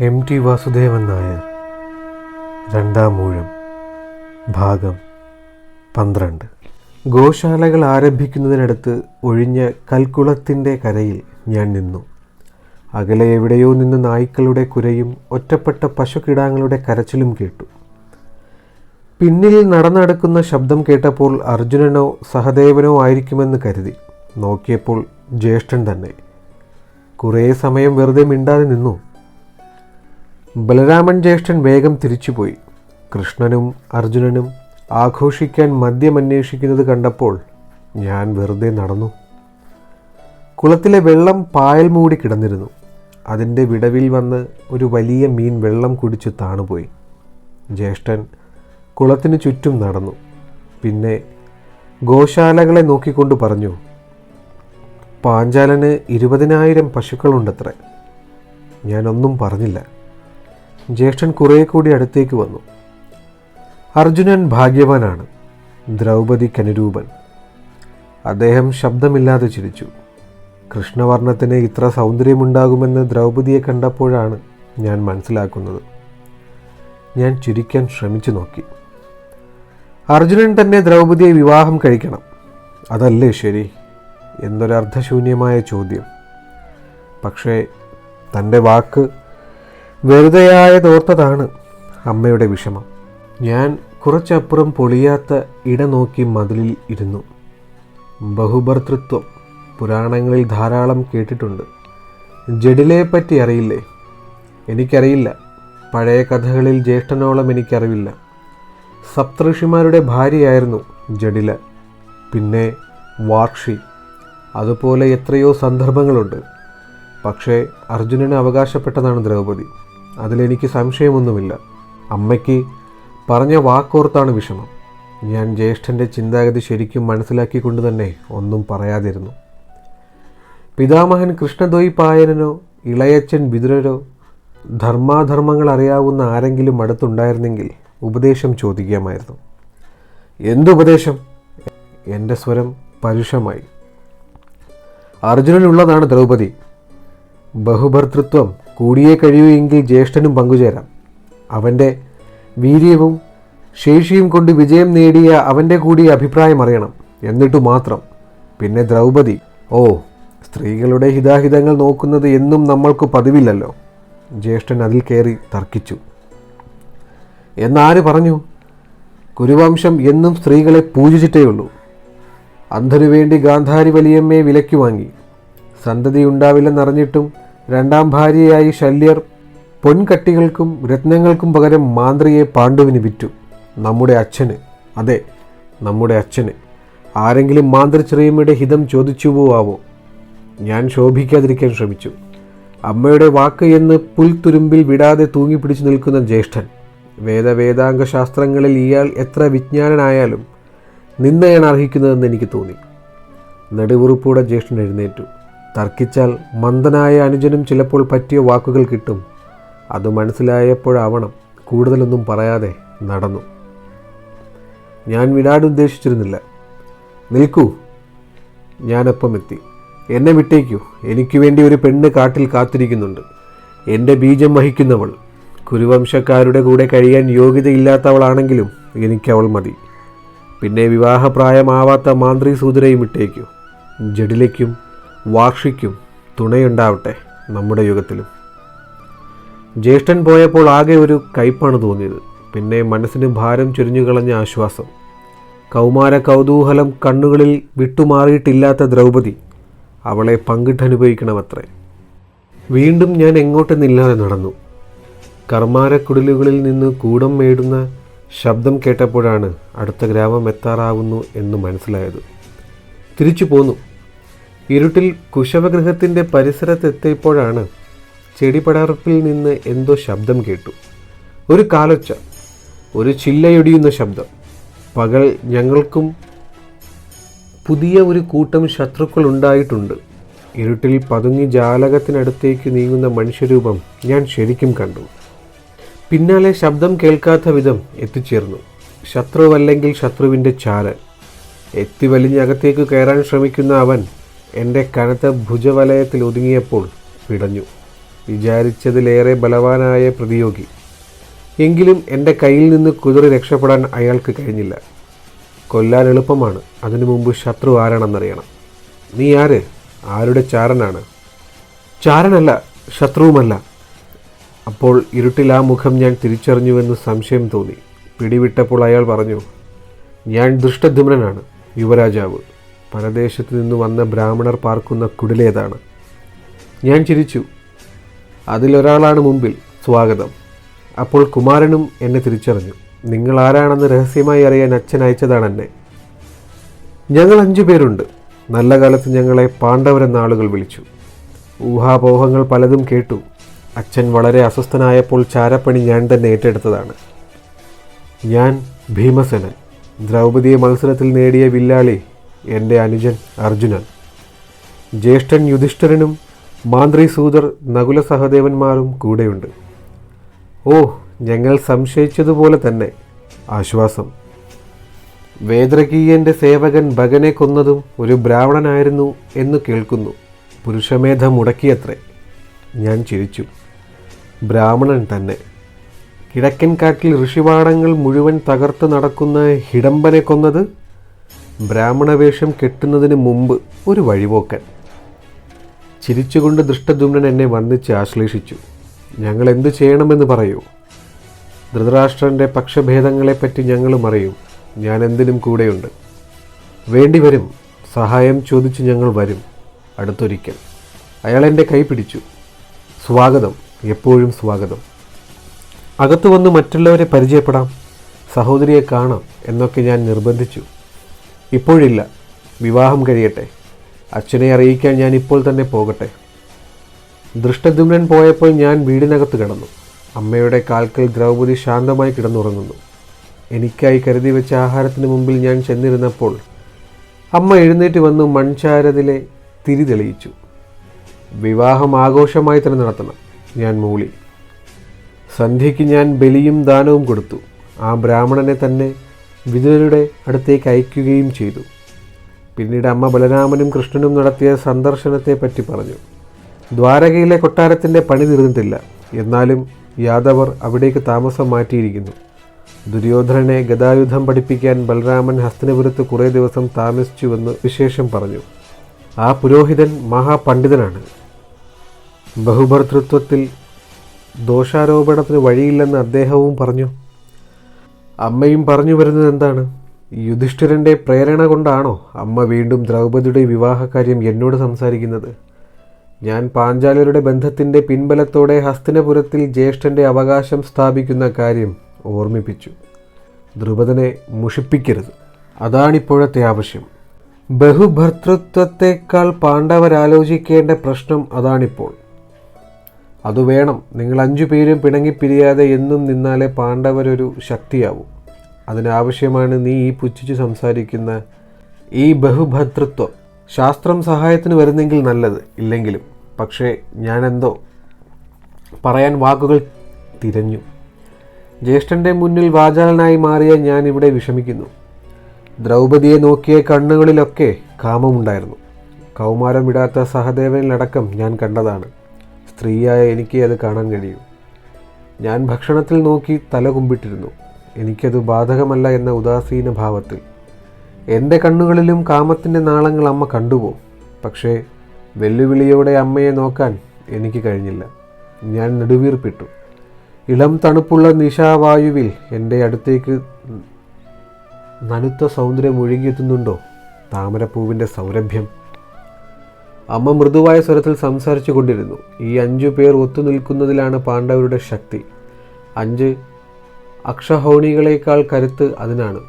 M T Vasudevan Nair. രണ്ടാം മൂഴം ഭാഗം പന്ത്രണ്ട്. ഗോശാലകൾ ആരംഭിക്കുന്നതിനടുത്ത് ഒഴിഞ്ഞ കൽക്കുളത്തിന്റെ കരയിൽ ഞാൻ നിന്നു. അകലെ എവിടെയോ നിന്ന് നായ്ക്കളുടെ കുരയും ഒറ്റപ്പെട്ട പശുക്കിടാങ്ങളുടെ കരച്ചിലും കേട്ടു. പിന്നിൽ നടന്നടക്കുന്ന ശബ്ദം കേട്ടപ്പോൾ അർജുനനോ സഹദേവനോ ആയിരിക്കുമെന്ന് കരുതി. നോക്കിയപ്പോൾ ജ്യേഷ്ഠൻ തന്നെ. കുറേ സമയം വെറുതെ മിണ്ടാതെ നിന്നു. ബലരാമൻ ജ്യേഷ്ഠൻ വേഗം തിരിച്ചുപോയി. കൃഷ്ണനും അർജുനനും ആഘോഷിക്കാൻ മദ്യം അന്വേഷിക്കുന്നത് കണ്ടപ്പോൾ ഞാൻ വെറുതെ നടന്നു. കുളത്തിലെ വെള്ളം പായൽ മൂടി കിടന്നിരുന്നു. അതിന്റെ വിടവിൽ വന്ന് ഒരു വലിയ മീൻ വെള്ളം കുടിച്ച് താണുപോയി. ജ്യേഷ്ഠൻ കുളത്തിന് ചുറ്റും നടന്നു. പിന്നെ ഗോശാലകളെ നോക്കിക്കൊണ്ട് പറഞ്ഞു പാഞ്ചാലന് ഇരുപതിനായിരം പശുക്കളുണ്ടത്രേ. ഞാനൊന്നും പറഞ്ഞില്ല. ജ്യേഷ്ഠൻ കുറേ കൂടി അടുത്തേക്ക് വന്നു. അർജുനൻ ഭാഗ്യവാനാണ്. ദ്രൗപദി കനുരൂപൻ അദ്ദേഹം ശബ്ദമില്ലാതെ ചിരിച്ചു. കൃഷ്ണവർണത്തിന് ഇത്ര സൗന്ദര്യമുണ്ടാകുമെന്ന് ദ്രൗപദിയെ കണ്ടപ്പോഴാണ് ഞാൻ മനസ്സിലാക്കുന്നത്. ഞാൻ ചിരിക്കാൻ ശ്രമിച്ചു നോക്കി. അർജുനൻ തന്നെ ദ്രൗപദിയെ വിവാഹം കഴിക്കണം. അതല്ലേ ശരി? എന്നൊരർത്ഥശൂന്യമായ ചോദ്യം. പക്ഷേ തന്റെ വാക്ക് വെറുതെയായതോർത്തതാണ് അമ്മയുടെ വിഷമം. ഞാൻ കുറച്ചപ്പുറം പൊളിയാത്ത ഇട നോക്കി മതിലിൽ ഇരുന്നു. ബഹുഭർത്തൃത്വം പുരാണങ്ങളിൽ ധാരാളം കേട്ടിട്ടുണ്ട്. ജഡിലെ പറ്റി അറിയില്ലേ? എനിക്കറിയില്ല. പഴയ കഥകളിൽ ജ്യേഷ്ഠനോളം എനിക്കറിവില്ല. സപ്തഋഷിമാരുടെ ഭാര്യയായിരുന്നു ജഡില. പിന്നെ വാക്ഷി അതുപോലെ എത്രയോ സന്ദർഭങ്ങളുണ്ട്. പക്ഷേ അർജുനന് അവകാശപ്പെട്ടതാണ് ദ്രൗപദി. അതിലെനിക്ക് സംശയമൊന്നുമില്ല. അമ്മയ്ക്ക് പറഞ്ഞ വാക്കോർത്താണ് വിഷമം. ഞാൻ ജ്യേഷ്ഠന്റെ ചിന്താഗതി ശരിക്കും മനസ്സിലാക്കിക്കൊണ്ട് തന്നെ ഒന്നും പറയാതിരുന്നു. പിതാമഹൻ കൃഷ്ണദ്വൈപായനനോ ഇളയച്ചൻ വിതുരരോ ധർമാധർമ്മങ്ങൾ അറിയാവുന്ന ആരെങ്കിലും അടുത്തുണ്ടായിരുന്നെങ്കിൽ ഉപദേശം ചോദിക്കാമായിരുന്നു. എന്തുപദേശം എന്റെ സ്വരം പരുഷമായി. അർജുനനുള്ളതാണ് ദ്രൗപദി. ബഹുഭർത്തൃത്വം കൂടിയേ കഴിയുമെങ്കിൽ ജ്യേഷ്ഠനും പങ്കുചേരാം. അവന്റെ വീര്യവും ശേഷിയും കൊണ്ട് വിജയം നേടിയ അവന്റെ കൂടി അഭിപ്രായം അറിയണം. എന്നിട്ടു മാത്രം. പിന്നെ ദ്രൗപദി ഓ സ്ത്രീകളുടെ ഹിതാഹിതങ്ങൾ നോക്കുന്നത് എന്നും നമ്മൾക്ക് പതിവില്ലല്ലോ. ജ്യേഷ്ഠൻ അതിൽ കയറി തർക്കിച്ചു. എന്നാര് പറഞ്ഞു? കുരുവംശം എന്നും സ്ത്രീകളെ പൂജിച്ചിട്ടേയുള്ളൂ. അന്ധനു വേണ്ടി ഗാന്ധാരി വലിയമ്മയെ വിലയ്ക്ക് വാങ്ങി. സന്തതി ഉണ്ടാവില്ലെന്നറിഞ്ഞിട്ടും രണ്ടാം ഭാര്യയായി ശല്യർ പൊൻകട്ടികൾക്കും രത്നങ്ങൾക്കും പകരം മാന്ത്രിയെ പാണ്ഡുവിന് വിറ്റു. നമ്മുടെ അച്ഛന്. അതെ നമ്മുടെ അച്ഛന്. ആരെങ്കിലും മാന്ത്രിച്ചെറിയമ്മയുടെ ഹിതം ചോദിച്ചുവോ ആവോ? ഞാൻ ശോഭിക്കാതിരിക്കാൻ ശ്രമിച്ചു. അമ്മയുടെ വാക്ക് എന്ന് പുൽത്തുരുമ്പിൽ വിടാതെ തൂങ്ങിപ്പിടിച്ചു നിൽക്കുന്ന ജ്യേഷ്ഠൻ. വേദവേദാംഗ ശാസ്ത്രങ്ങളിൽ ഇയാൾ എത്ര വിജ്ഞാനനായാലും നിന്നയാണ് അർഹിക്കുന്നതെന്ന് എനിക്ക് തോന്നി. നെടുവുറുപ്പൂടെ ജ്യേഷ്ഠൻ എഴുന്നേറ്റു. തർക്കിച്ചാൽ മന്ദനായ അനുജനും ചിലപ്പോൾ പറ്റിയ വാക്കുകൾ കിട്ടും. അത് മനസ്സിലായപ്പോഴാവണം കൂടുതലൊന്നും പറയാതെ നടന്നു. ഞാൻ വിടാൻ ഉദ്ദേശിച്ചിരുന്നില്ല. നിൽക്കൂ. ഞാനൊപ്പം എത്തി എന്നെ വിട്ടേക്കൂ. എനിക്ക് വേണ്ടി ഒരു പെണ്ണ് കാട്ടിൽ കാത്തിരിക്കുന്നുണ്ട്. എന്റെ ബീജം വഹിക്കുന്നവൾ. കുരുവംശക്കാരുടെ കൂടെ കഴിയാൻ യോഗ്യതയില്ലാത്തവളാണെങ്കിലും എനിക്കവൾ മതി. പിന്നെ വിവാഹപ്രായമാവാത്ത മാന്ത്രി സൂദരയും ഇട്ടേക്കൂ. ജഡിലയ്ക്കും വാർഷിക്കും തുണയുണ്ടാവട്ടെ നമ്മുടെ യുഗത്തിലും. ജ്യേഷ്ഠൻ പോയപ്പോൾ ആകെ ഒരു കയ്പാണ് തോന്നിയത്. പിന്നെ മനസ്സിന് ഭാരം ചുരിഞ്ഞുകളഞ്ഞ ആശ്വാസം. കൗമാര കൗതൂഹലം കണ്ണുകളിൽ വിട്ടുമാറിയിട്ടില്ലാത്ത ദ്രൗപദി അവളെ പങ്കിട്ടനുഭവിക്കണമത്രേ. വീണ്ടും ഞാൻ എങ്ങോട്ട് എങ്ങോട്ടെന്നില്ലാതെ നടന്നു. കർമാരക്കുടലുകളിൽ നിന്ന് കൂടം മേടുന്ന ശബ്ദം കേട്ടപ്പോഴാണ് അടുത്ത ഗ്രാമം എത്താറാവുന്നു എന്ന് മനസ്സിലായത്. തിരിച്ചു പോന്നു. ഇരുട്ടിൽ കുശവഗൃഹത്തിന്റെ പരിസരത്തെത്തിയപ്പോഴാണ് ചെടിപടർപ്പിൽ നിന്ന് എന്തോ ശബ്ദം കേട്ടു. ഒരു കാലൊച്ച ഒരു ചില്ലയൊടിയുന്ന ശബ്ദം. പകൽ ഞങ്ങൾക്കും പുതിയ ഒരു കൂട്ടം ശത്രുക്കൾ ഉണ്ടായിട്ടുണ്ട്. ഇരുട്ടിൽ പതുങ്ങി ജാലകത്തിനടുത്തേക്ക് നീങ്ങുന്ന മനുഷ്യരൂപം ഞാൻ ശരിക്കും കണ്ടു. പിന്നാലെ ശബ്ദം കേൾക്കാത്ത വിധം എത്തിച്ചേർന്നു. ശത്രുവല്ലെങ്കിൽ ശത്രുവിന്റെ ചാരൻ. എത്തി വലിഞ്ഞകത്തേക്ക് കയറാൻ ശ്രമിക്കുന്ന അവൻ എന്റെ കനത്ത ഭുജവലയത്തിൽ ഒതുങ്ങിയപ്പോൾ പിടഞ്ഞു. വിചാരിച്ചതിലേറെ ബലവാനായ പ്രതിയോഗി. എങ്കിലും എന്റെ കയ്യിൽ നിന്ന് കുതിറി രക്ഷപ്പെടാൻ അയാൾക്ക് കഴിഞ്ഞില്ല. കൊല്ലാൻ എളുപ്പമാണ്. അതിനു മുമ്പ് ശത്രു ആരാണെന്നറിയണം. നീ ആര്? ആരുടെ ചാരനാണ്? ചാരനല്ല ശത്രുവുമല്ല. അപ്പോൾ ഇരുട്ടിൽ ആ മുഖം ഞാൻ തിരിച്ചറിഞ്ഞുവെന്ന് സംശയം തോന്നി. പിടിവിട്ടപ്പോൾ അയാൾ പറഞ്ഞു ഞാൻ ദൃഷ്ടധുമ്രനാണ് യുവരാജാവ്. പരദേശത്ത് നിന്ന് വന്ന ബ്രാഹ്മണർ പാർക്കുന്ന കുടിലേതാണ് ഞാൻ ചിരിച്ചു. അതിലൊരാളാണ് മുമ്പിൽ. സ്വാഗതം. അപ്പോൾ കുമാരനും എന്നെ തിരിച്ചറിഞ്ഞു. നിങ്ങൾ ആരാണെന്ന് രഹസ്യമായി അറിയാൻ അച്ഛൻ അയച്ചതാണ് എന്നെ. ഞങ്ങൾ അഞ്ചു പേരുണ്ട്. നല്ല കാലത്ത് ഞങ്ങളെ പാണ്ഡവരെന്ന ആളുകൾ വിളിച്ചു. ഊഹാപോഹങ്ങൾ പലതും കേട്ടു. അച്ഛൻ വളരെ അസ്വസ്ഥനായപ്പോൾ ചാരപ്പണി ഞാൻ തന്നെ ഏറ്റെടുത്തതാണ്. ഞാൻ ഭീമസേനൻ. ദ്രൗപതിയെ മത്സരത്തിൽ നേടിയ വില്ലാളി. എന്റെ അനുജൻ അർജുനൻ. ജ്യേഷ്ഠൻ യുധിഷ്ഠിരനും മാന്ത്രി സൂതർ നകുല സഹദേവന്മാരും കൂടെയുണ്ട്. ഓ ഞങ്ങൾ സംശയിച്ചതുപോലെ തന്നെ. ആശ്വാസം. വേദ്രകീയന്റെ സേവകൻ ഭഗനെ കൊന്നതും ഒരു ബ്രാഹ്മണനായിരുന്നു എന്ന് കേൾക്കുന്നു. പുരുഷമേധം മുടക്കിയത്രേ. ഞാൻ ചിരിച്ചു. ബ്രാഹ്മണൻ തന്നെ. കിഴക്കൻ കാട്ടിൽ ഋഷിവാടങ്ങൾ മുഴുവൻ തകർത്ത് നടക്കുന്ന ഹിഡംബനെ കൊന്നത് ബ്രാഹ്മണവേഷം കെട്ടുന്നതിന് മുമ്പ് ഒരു വഴിപോക്കൻ. ചിരിച്ചുകൊണ്ട് ദൃഷ്ടദുമ്നൻ എന്നെ വന്നിച്ച് ആശ്ലേഷിച്ചു. ഞങ്ങൾ എന്തു ചെയ്യണമെന്ന് പറയൂ. ധൃതരാഷ്ട്രന്റെ പക്ഷഭേദങ്ങളെപ്പറ്റി ഞങ്ങളും അറിയും. ഞാൻ എന്തിനും കൂടെയുണ്ട്. വേണ്ടിവരും. സഹായം ചോദിച്ച് ഞങ്ങൾ വരും. അടുത്തൊരിക്കൽ. അയാൾ എന്റെ കൈ പിടിച്ചു. സ്വാഗതം. എപ്പോഴും സ്വാഗതം. അകത്തു വന്ന് മറ്റുള്ളവരെ പരിചയപ്പെടാം. സഹോദരിയെ കാണാം എന്നൊക്കെ ഞാൻ നിർബന്ധിച്ചു. ഇപ്പോഴില്ല. വിവാഹം കഴിയട്ടെ. അച്ഛനെ അറിയിക്കാൻ ഞാൻ ഇപ്പോൾ തന്നെ പോകട്ടെ. ദൃഷ്ടദുമ്നൻ പോയപ്പോൾ ഞാൻ വീടിനകത്ത് കിടന്നു. അമ്മയുടെ കാൽക്കൽ ദ്രൗപദി ശാന്തമായി കിടന്നുറങ്ങുന്നു. എനിക്കായി കരുതി വെച്ച ആഹാരത്തിന് മുമ്പിൽ ഞാൻ ചെന്നിരുന്നപ്പോൾ അമ്മ എഴുന്നേറ്റ് വന്നു മൺചാരതിലെ തിരി തെളിയിച്ചു. വിവാഹം ആഘോഷമായി തന്നെ നടത്തണം. ഞാൻ മൂളി. സന്ധ്യയ്ക്ക് ഞാൻ ബലിയും ദാനവും കൊടുത്തു. ആ ബ്രാഹ്മണനെ തന്നെ വിതുരരുടെ അടുത്തേക്ക് അയക്കുകയും ചെയ്തു. പിന്നീട് അമ്മ ബലരാമനും കൃഷ്ണനും നടത്തിയ സന്ദർശനത്തെ പറ്റി പറഞ്ഞു. ദ്വാരകയിലെ കൊട്ടാരത്തിന്റെ പണി തീർന്നിട്ടില്ല. എന്നാലും യാദവർ അവിടേക്ക് താമസം മാറ്റിയിരിക്കുന്നു. ദുര്യോധനനെ ഗതായുധം പഠിപ്പിക്കാൻ ബലരാമൻ ഹസ്തനപുരത്ത് കുറേ ദിവസം താമസിച്ചുവെന്ന് വിശേഷം പറഞ്ഞു. ആ പുരോഹിതൻ മഹാപണ്ഡിതനാണ്. ബഹുഭർതൃത്വത്തിൽ ദോഷാരോപണത്തിന് വഴിയില്ലെന്ന് അദ്ദേഹവും പറഞ്ഞു. അമ്മയും പറഞ്ഞു വരുന്നത് എന്താണ്? യുധിഷ്ഠിരന്റെ പ്രേരണ കൊണ്ടാണോ അമ്മ വീണ്ടും ദ്രൗപദിയുടെ വിവാഹകാര്യം എന്നോട് സംസാരിക്കുന്നത്? ഞാൻ പാഞ്ചാലരുടെ ബന്ധത്തിന്റെ പിൻബലത്തോടെ ഹസ്തിനപുരത്തിൽ ജ്യേഷ്ഠന്റെ അവകാശം സ്ഥാപിക്കുന്ന കാര്യം ഓർമ്മിപ്പിച്ചു. ദ്രുപദനെ മുഷിപ്പിക്കരുത്. അതാണിപ്പോഴത്തെ ആവശ്യം. ബഹുഭർത്തൃത്വത്തെക്കാൾ പാണ്ഡവരാലോചിക്കേണ്ട പ്രശ്നം അതാണിപ്പോൾ. അത് വേണം. നിങ്ങൾ അഞ്ചു പേരും പിണങ്ങിപ്പിരിയാതെ എന്നും നിന്നാലേ പാണ്ഡവരൊരു ശക്തിയാവൂ. അതിനാവശ്യമാണ് നീ ഈ പുച്ഛിച്ച് സംസാരിക്കുന്ന ഈ ബഹുഭർത്തൃത്വം. ശാസ്ത്രം സഹായത്തിന് വരുന്നെങ്കിൽ നല്ലത് ഇല്ലെങ്കിലും. പക്ഷേ ഞാനെന്തോ പറയാൻ വാക്കുകൾ തിരഞ്ഞു. ജ്യേഷ്ഠന്റെ മുന്നിൽ വാചാലനായി മാറിയ ഞാൻ ഇവിടെ വിഷമിക്കുന്നു. ദ്രൗപതിയെ നോക്കിയ കണ്ണുകളിലൊക്കെ കാമമുണ്ടായിരുന്നു. കൗമാരം വിടാത്ത സഹദേവനിലടക്കം ഞാൻ കണ്ടതാണ്. സ്ത്രീയായ എനിക്ക് അത് കാണാൻ കഴിയും. ഞാൻ ഭക്ഷണത്തിൽ നോക്കി തല കുമ്പിട്ടിരുന്നു. എനിക്കത് ബാധകമല്ല എന്ന ഉദാസീന ഭാവത്തിൽ. എന്റെ കണ്ണുകളിലും കാമത്തിന്റെ നാളങ്ങൾ അമ്മ കണ്ടുപോകും. പക്ഷേ വെല്ലുവിളിയോടെ അമ്മയെ നോക്കാൻ എനിക്ക് കഴിഞ്ഞില്ല. ഞാൻ നെടുവീർപ്പിട്ടു. ഇളം തണുപ്പുള്ള നിശാവായുവിൽ എന്റെ അടുത്തേക്ക് നനുത്ത സൗന്ദര്യം ഒഴുകിയെത്തുന്നുണ്ടോ? താമരപ്പൂവിന്റെ സൗരഭ്യം. അമ്മ മൃദുവായ സ്വരത്തിൽ സംസാരിച്ചു കൊണ്ടിരുന്നു. ഈ അഞ്ചു പേർ ഒത്തുനിൽക്കുന്നതിലാണ് പാണ്ഡവരുടെ ശക്തി. അഞ്ച് അക്ഷഹോണികളേക്കാൾ കരുത്ത് അതിനാണ്.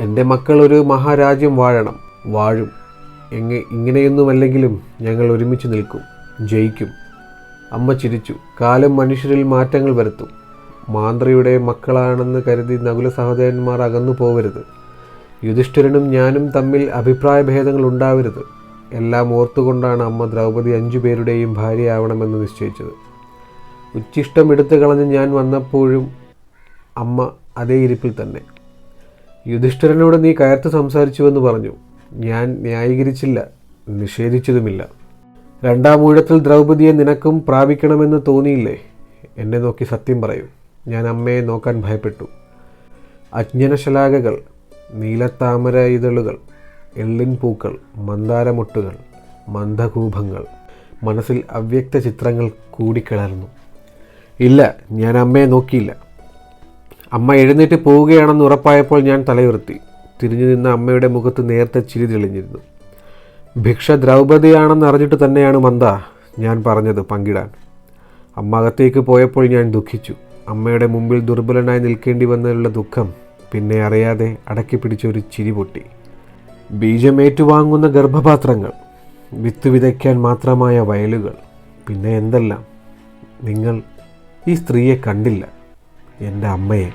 എന്റെ മക്കൾ ഒരു മഹാരാജ്യം വാഴണം. വാഴും. എങ്ങ ഇങ്ങനെയൊന്നുമല്ലെങ്കിലും ഞങ്ങൾ ഒരുമിച്ച് നിൽക്കും. ജയിക്കും. അമ്മ ചിരിച്ചു. കാലം മനുഷ്യരിൽ മാറ്റങ്ങൾ വരുത്തും. മാന്ത്രിയുടെ മക്കളാണെന്ന് കരുതി നകുല സഹോദരന്മാർ അകന്നു പോവരുത് യുധിഷ്ഠിരനും ഞാനും തമ്മിൽ അഭിപ്രായ ഭേദങ്ങൾ ഉണ്ടാവരുത്. എല്ലാം ഓർത്തുകൊണ്ടാണ് അമ്മ ദ്രൗപദി അഞ്ചു പേരുടെയും ഭാര്യയാവണമെന്ന് നിശ്ചയിച്ചത്. ഉച്ചിഷ്ടം എടുത്തു കളഞ്ഞ് ഞാൻ വന്നപ്പോഴും അമ്മ അതേ ഇരിപ്പിൽ തന്നെ. യുധിഷ്ഠിരനോട് നീ കയർത്ത് സംസാരിച്ചുവെന്ന് പറഞ്ഞു. ഞാൻ ന്യായീകരിച്ചില്ല നിഷേധിച്ചതുമില്ല. രണ്ടാം ഊഴത്തിൽ ദ്രൗപദിയെ നിനക്കും പ്രാപിക്കണമെന്ന് തോന്നിയില്ലേ? എന്നെ നോക്കി സത്യം പറയൂ. ഞാൻ അമ്മയെ നോക്കാൻ ഭയപ്പെട്ടു. അജ്ഞനശലാകകൾ നീലത്താമര ഇതളുകൾ എള്ളിൻ പൂക്കൾ മന്ദാരമൊട്ടുകൾ മന്ദകൂപങ്ങൾ. മനസ്സിൽ അവ്യക്ത ചിത്രങ്ങൾ കൂടിക്കിളർന്നു. ഇല്ല ഞാൻ അമ്മയെ നോക്കിയില്ല. അമ്മ എഴുന്നേറ്റ് പോവുകയാണെന്ന് ഉറപ്പായപ്പോൾ ഞാൻ തലയുർത്തി തിരിഞ്ഞു നിന്ന അമ്മയുടെ മുഖത്ത് നേരത്തെ ചിരി തെളിഞ്ഞിരുന്നു. ഭിക്ഷ ദ്രൗപദിയാണെന്ന് അറിഞ്ഞിട്ട് തന്നെയാണ് മന്ദ ഞാൻ പറഞ്ഞത് പങ്കിടാൻ. അമ്മ അകത്തേക്ക് പോയപ്പോൾ ഞാൻ ദുഃഖിച്ചു. അമ്മയുടെ മുമ്പിൽ ദുർബലനായി നിൽക്കേണ്ടി വന്നതിലുള്ള ദുഃഖം പിന്നെ അറിയാതെ അടക്കി പിടിച്ച ഒരു ചിരി പൊട്ടി. ബീജമേറ്റുവാങ്ങുന്ന ഗർഭപാത്രങ്ങൾ വിത്ത് വിതയ്ക്കാൻ മാത്രമായ വയലുകൾ പിന്നെ എന്തെല്ലാം? നിങ്ങൾ ഈ സ്ത്രീയെ കണ്ടില്ല എന്റെ അമ്മയെ.